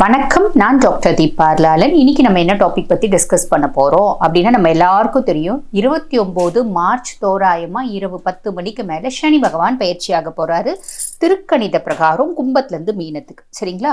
வணக்கம் நான் டாக்டர் தீபார்லாலன் இன்னைக்கு நம்ம என்ன டாபிக் பத்தி டிஸ்கஸ் பண்ண போறோம்? அப்படின்னா நம்ம எல்லாருக்கும் தெரியும் இருபத்தி ஒன்பது மார்ச் தோராயமா இரவு பத்து மணிக்கு மேல சனி பகவான் பயிற்சியாக போறாரு. திருக்கணித பிரகாரம் கும்பத்துல இருந்து மீனத்துக்கு. சரிங்களா?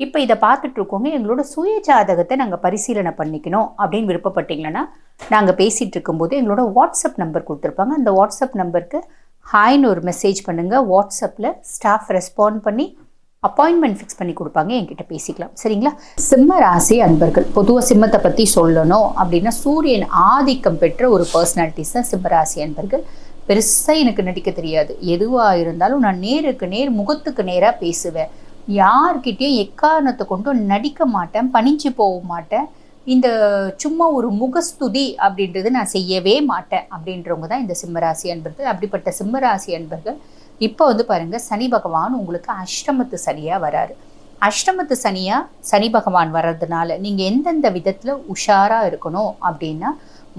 இப்போ இதை பார்த்துட்டு இருக்கோங்க எங்களோட சுய ஜாதகத்தை நாங்கள் பரிசீலனை பண்ணிக்கணும் அப்படின்னு விருப்பப்பட்டீங்கன்னா நாங்கள் பேசிகிட்டு இருக்கும்போது எங்களோட வாட்ஸ்அப் நம்பர் கொடுத்துருப்பாங்க. அந்த வாட்ஸ்அப் நம்பருக்கு ஹாய்னு ஒரு மெசேஜ் பண்ணுங்கள் வாட்ஸ்அப்பில் ஸ்டாஃப் ரெஸ்பாண்ட் பண்ணி அப்பாயின்மெண்ட் ஃபிக்ஸ் பண்ணி கொடுப்பாங்க. என்கிட்ட பேசிக்கலாம். சரிங்களா? சிம்ம ராசி அன்பர்கள் பொதுவாக சிம்மத்தை பற்றி சொல்லணும் அப்படின்னா சூரியன் ஆதிக்கம் பெற்ற ஒரு பர்சனாலிட்டிஸ் தான் சிம்ம ராசி அன்பர்கள். பெருசாக எனக்கு நடிக்க தெரியாது. எதுவாக இருந்தாலும் நான் நேருக்கு நேர் முகத்துக்கு நேராக பேசுவேன். யார்கிட்டயும் எக்காரணத்தை கொண்டும் நடிக்க மாட்டேன் பணிஞ்சு போக மாட்டேன். இந்த சும்மா ஒரு முகஸ்துதி அப்படின்றது நான் செய்யவே மாட்டேன் அப்படின்றவங்க தான் இந்த சிம்மராசி அன்பர்கள். அப்படிப்பட்ட சிம்மராசி அன்பர்கள் இப்போ வந்து பாருங்க சனி பகவான் உங்களுக்கு அஷ்டமத்து சனியாக வராரு. அஷ்டமத்து சனியாக சனி பகவான் வர்றதுனால நீங்கள் எந்தெந்த விதத்தில் உஷாராக இருக்கணும் அப்படின்னா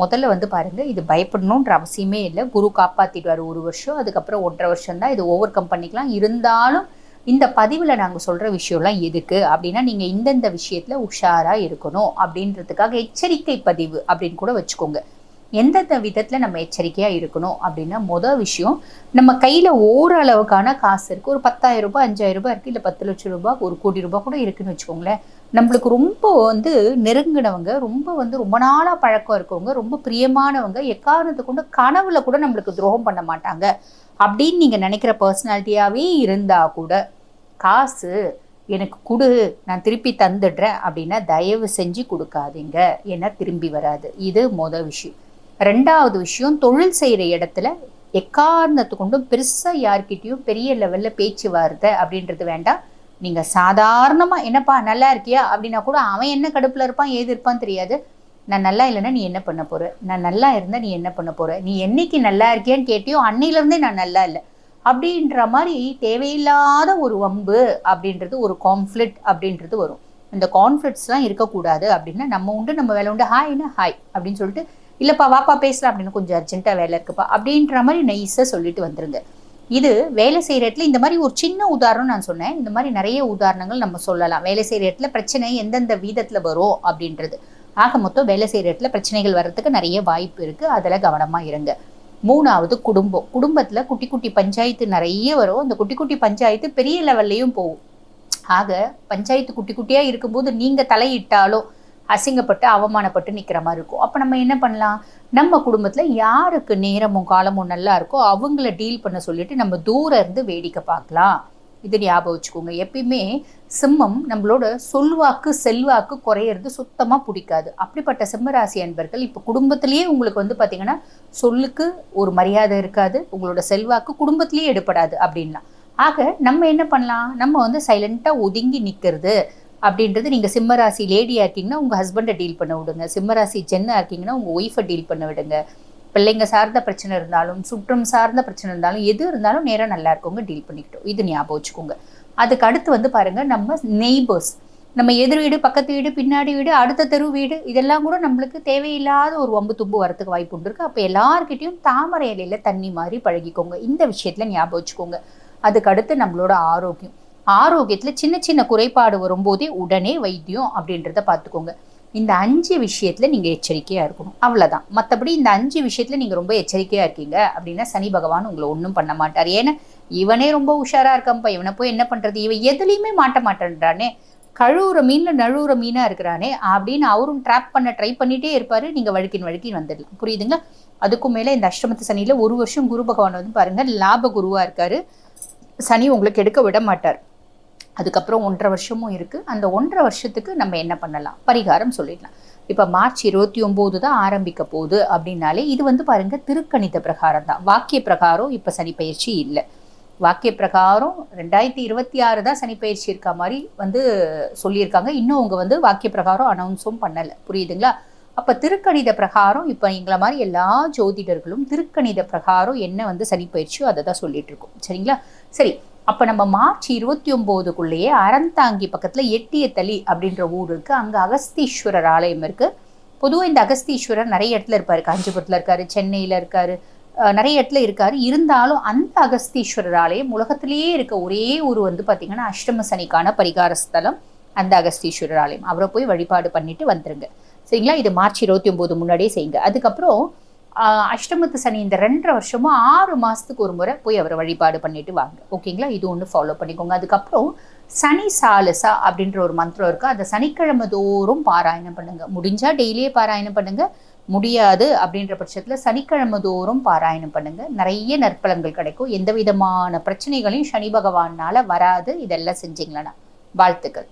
முதல்ல வந்து பாருங்கள் இது பயப்படணுன்ற அவசியமே இல்லை. குரு காப்பாத்திடுவார் ஒரு வருஷம் அதுக்கப்புறம் ஒன்றரை வருஷம் தான் இது ஓவர் கம் பண்ணிக்கலாம். இருந்தாலும் இந்த பதிவில் நாங்கள் சொல்கிற விஷயம்லாம் எதுக்கு? அப்படின்னா நீங்கள் இந்தந்த விஷயத்தில் உஷாராக இருக்கணும். அப்படின்றதுக்காக எச்சரிக்கை பதிவு அப்படின்னு கூட வச்சுக்கோங்க. எந்தெந்த விதத்தில் நம்ம எச்சரிக்கையாக இருக்கணும் அப்படின்னா மொதல் விஷயம் நம்ம கையில் ஓரளவுக்கான காசு இருக்குது ஒரு பத்தாயிரம் ரூபாய் அஞ்சாயிரம் ரூபாய் இருக்குது இல்லை பத்து லட்சம் ரூபாய் ஒரு கோடி ரூபாய் கூட இருக்குன்னு வச்சுக்கோங்களேன். நம்மளுக்கு ரொம்ப வந்து நெருங்கினவங்க ரொம்ப வந்து ரொம்ப நாளாக பழக்கம் இருக்கவங்க ரொம்ப பிரியமானவங்க எக்காரணத்தை கொண்டு கனவுல கூட நம்மளுக்கு துரோகம் பண்ண மாட்டாங்க. அப்படின்னு நீங்கள் நினைக்கிற பர்சனாலிட்டியாகவே இருந்தால் கூட காசு எனக்கு கொடு நான் திருப்பி தந்துடுறேன் அப்படின்னா தயவு செஞ்சு கொடுக்காதீங்க. ஏன்னா திரும்பி வராது. இது மொதல் விஷயம். ரெண்டாவது விஷயம் தொழில் செய்கிற இடத்துல எக்காரணத்து கொண்டும் பெருசாக யார்கிட்டயும் பெரிய லெவலில் பேச்சு வார்த்தை அப்படின்றது வேண்டாம். நீங்கள் சாதாரணமாக என்னப்பா நல்லா இருக்கியா? அப்படின்னா கூட அவன் என்ன கடுப்பில் இருப்பான் ஏது இருப்பான்னு தெரியாது. நான் நல்லா இல்லைன்னா நீ என்ன பண்ண போற? நான் நல்லா இருந்தால் நீ என்ன பண்ண போற? நீ என்னைக்கு நல்லா இருக்கியான்னு கேட்டியோ அன்னையிலேருந்தே நான் நல்லா இல்லை. அப்படின்ற மாதிரி தேவையில்லாத ஒரு வம்பு அப்படின்றது ஒரு கான்ஃப்ளிக்ட் அப்படின்றது வரும். இந்த கான்ஃப்ளிக்ட்ஸ்லாம் இருக்கக்கூடாது அப்படின்னா நம்ம உண்டு நம்ம வேலை உண்டு. ஹாய்னு ஹாய் அப்படின்னு சொல்லிட்டு இல்லைப்பா வாப்பா பேசலாம் அப்படின்னு கொஞ்சம் அர்ஜென்ட்டாக வேலை இருக்குப்பா அப்படின்ற மாதிரி நைஸாக சொல்லிட்டு வந்துருங்க. இது வேலை செய்கிற இடத்துல இந்த மாதிரி ஒரு சின்ன உதாரணம் நான் சொன்னேன். இந்த மாதிரி நிறைய உதாரணங்கள் நம்ம சொல்லலாம். வேலை செய்கிற இடத்துல பிரச்சனை எந்தெந்த வீதத்தில் வரும் அப்படின்றது. ஆக மொத்தம் வேலை செய்கிற இடத்துல பிரச்சனைகள் வர்றதுக்கு நிறைய வாய்ப்பு இருக்குது அதில் கவனமாக இருங்க. மூணாவது குடும்பம். குடும்பத்தில் குட்டி குட்டி பஞ்சாயத்து நிறைய வரும். அந்த குட்டி குட்டி பஞ்சாயத்து பெரிய லெவல்லையும் போகும். ஆக பஞ்சாயத்து குட்டி குட்டியாக இருக்கும்போது நீங்கள் தலையிட்டாலோ அசிங்கப்பட்டு அவமானப்பட்டு நிற்கிற மாதிரி இருக்கும். அப்போ நம்ம என்ன பண்ணலாம்? நம்ம குடும்பத்தில் யாருக்கு நேரமும் காலமும் நல்லா இருக்கோ அவங்கள டீல் பண்ண சொல்லிட்டு நம்ம தூரம் இருந்து வேடிக்கை பார்க்கலாம். இது ஞாபகம் வச்சுக்கோங்க. எப்பயுமே சிம்மம் நம்மளோட சொல்வாக்கு செல்வாக்கு குறையிறது சுத்தமாக பிடிக்காது. அப்படிப்பட்ட சிம்மராசி அன்பர்கள் இப்போ குடும்பத்திலேயே உங்களுக்கு வந்து பார்த்தீங்கன்னா சொல்லுக்கு ஒரு மரியாதை இருக்காது உங்களோட செல்வாக்கு குடும்பத்திலேயே எடுப்படாது அப்படின்லாம் ஆக நம்ம என்ன பண்ணலாம்? நம்ம வந்து சைலண்ட்டாக ஒதுங்கி நிற்கிறது அப்படின்றது நீங்கள் சிம்மராசி லேடியாக இருக்கீங்கன்னா உங்கள் ஹஸ்பண்டை டீல் பண்ண விடுங்க. சிம்மராசி ஜென்னாக இருக்கீங்கன்னா உங்கள் ஒய்ஃபை டீல் பண்ண விடுங்க. பிள்ளைங்க சார்ந்த பிரச்சனை இருந்தாலும் சுற்றம் சார்ந்த பிரச்சனை இருந்தாலும் எது இருந்தாலும் நேராக நல்லா இருக்கவங்க டீல் பண்ணிக்கிட்டோம். இது ஞாபகம் வச்சுக்கோங்க. அதுக்கு அடுத்து வந்து பாருங்க நம்ம நெய்பர்ஸ் நம்ம எதிர் வீடு பக்கத்து வீடு பின்னாடி வீடு அடுத்த தெரு வீடு இதெல்லாம் கூட நம்மளுக்கு தேவையில்லாத ஒரு வம்பு தும்பு வரத்துக்கு வாய்ப்பு உண்டு இருக்கு. அப்போ எல்லார்கிட்டையும் தாமரை இலையில தண்ணி மாதிரி பழகிக்கோங்க. இந்த விஷயத்துல ஞாபகம் வச்சுக்கோங்க. அதுக்கு அடுத்து நம்மளோட ஆரோக்கியம். ஆரோக்கியத்தில் சின்ன சின்ன குறைபாடு வரும்போதே உடனே வைத்தியம் அப்படின்றத பார்த்துக்கோங்க. இந்த அஞ்சு விஷயத்தில் நீங்கள் எச்சரிக்கையாக இருக்கணும். அவ்வளோதான் மற்றபடி இந்த அஞ்சு விஷயத்தில் நீங்கள் ரொம்ப எச்சரிக்கையாக இருக்கீங்க அப்படின்னா சனி பகவான் உங்களை ஒன்றும் பண்ண மாட்டார். ஏன்னா இவனே ரொம்ப உஷாராக இருக்கான்ப்பா. இவனை போய் என்ன பண்ணுறது இவன் எதுலையுமே மாட்ட மாட்டேன்றானே. கழுவுற மீனில் நழுவுற மீனாக இருக்கிறானே அப்படின்னு அவரும் ட்ராப் பண்ண ட்ரை பண்ணிகிட்டே இருப்பார். நீங்கள் வழுக்கின் வழுக்கின் வந்துடலாம். புரியுதுங்க அதுக்கும் மேலே இந்த அஷ்டமத்து சனியில் ஒரு வருஷம் குரு பகவான் வந்து பாருங்கள் லாப குருவாக இருக்காரு. சனி உங்களுக்கு எடுக்க விட மாட்டார். அதுக்கப்புறம் ஒன்றரை வருஷமும் இருக்குது அந்த ஒன்றரை வருஷத்துக்கு நம்ம என்ன பண்ணலாம்? பரிகாரம் சொல்லிடலாம். இப்போ மார்ச் இருபத்தி ஒம்போது தான் ஆரம்பிக்க போகுது அப்படின்னாலே இது வந்து பாருங்க திருக்கணித பிரகாரம் தான். வாக்கிய பிரகாரம் இப்போ சனிப்பயிற்சி இல்லை. வாக்கிய பிரகாரம் ரெண்டாயிரத்தி இருபத்தி ஆறு தான் சனிப்பயிற்சி இருக்க மாதிரி வந்து சொல்லியிருக்காங்க. இன்னும் அவங்க வந்து வாக்கிய பிரகாரம் அனௌன்ஸும் பண்ணலை. புரியுதுங்களா? அப்போ திருக்கணித பிரகாரம் இப்போ எங்களை மாதிரி எல்லா ஜோதிடர்களும் திருக்கணித பிரகாரம் என்ன வந்து சனிப்பயிற்சியோ அதை தான் சொல்லிட்டு இருக்கோம். சரிங்களா? சரி அப்போ நம்ம மார்ச் இருபத்தி ஒம்போதுக்குள்ளேயே அறந்தாங்கி பக்கத்தில் எட்டியத்தளி அப்படின்ற ஊர் இருக்குது அங்கே அகஸ்தீஸ்வரர் ஆலயம் இருக்குது பொதுவாக இந்த அகஸ்தீஸ்வரர் நிறைய இடத்துல இருப்பார். காஞ்சிபுரத்தில் இருக்கார் சென்னையில் இருக்கார் நிறைய இடத்துல இருக்கார். இருந்தாலும் அந்த அகஸ்தீஸ்வரர் ஆலயம் உலகத்திலேயே இருக்க ஒரே ஊர் வந்து பார்த்திங்கன்னா அஷ்டம சனிக்கான பரிகார ஸ்தலம் அந்த அகஸ்தீஸ்வரர் ஆலயம். அவரை போய் வழிபாடு பண்ணிட்டு வந்துருங்க. சரிங்களா? இது மார்ச் இருபத்தி ஒம்பது முன்னாடியே செய்யுங்க. அதுக்கப்புறம் அஷ்டமத்து சனி இந்த ரெண்டரை வருஷமும் ஆறு மாதத்துக்கு ஒரு முறை போய் அவரை வழிபாடு பண்ணிட்டு வாங்க. ஓகேங்களா? இது ஒன்று ஃபாலோ பண்ணிக்கோங்க. அதுக்கப்புறம் சனி சாலசா அப்படின்ற ஒரு மந்திரம் இருக்குது அதை சனிக்கிழமை தோறும் பாராயணம் பண்ணுங்கள் முடிஞ்சால் டெய்லியே பாராயணம் பண்ணுங்கள் முடியாது அப்படின்ற பட்சத்தில் சனிக்கிழமை தோறும் பாராயணம் பண்ணுங்கள் நிறைய நற்பலன்கள் கிடைக்கும். எந்த விதமான பிரச்சனைகளையும் சனி பகவானால் வராது. இதெல்லாம் செஞ்சீங்களா? வாழ்த்துக்கள்.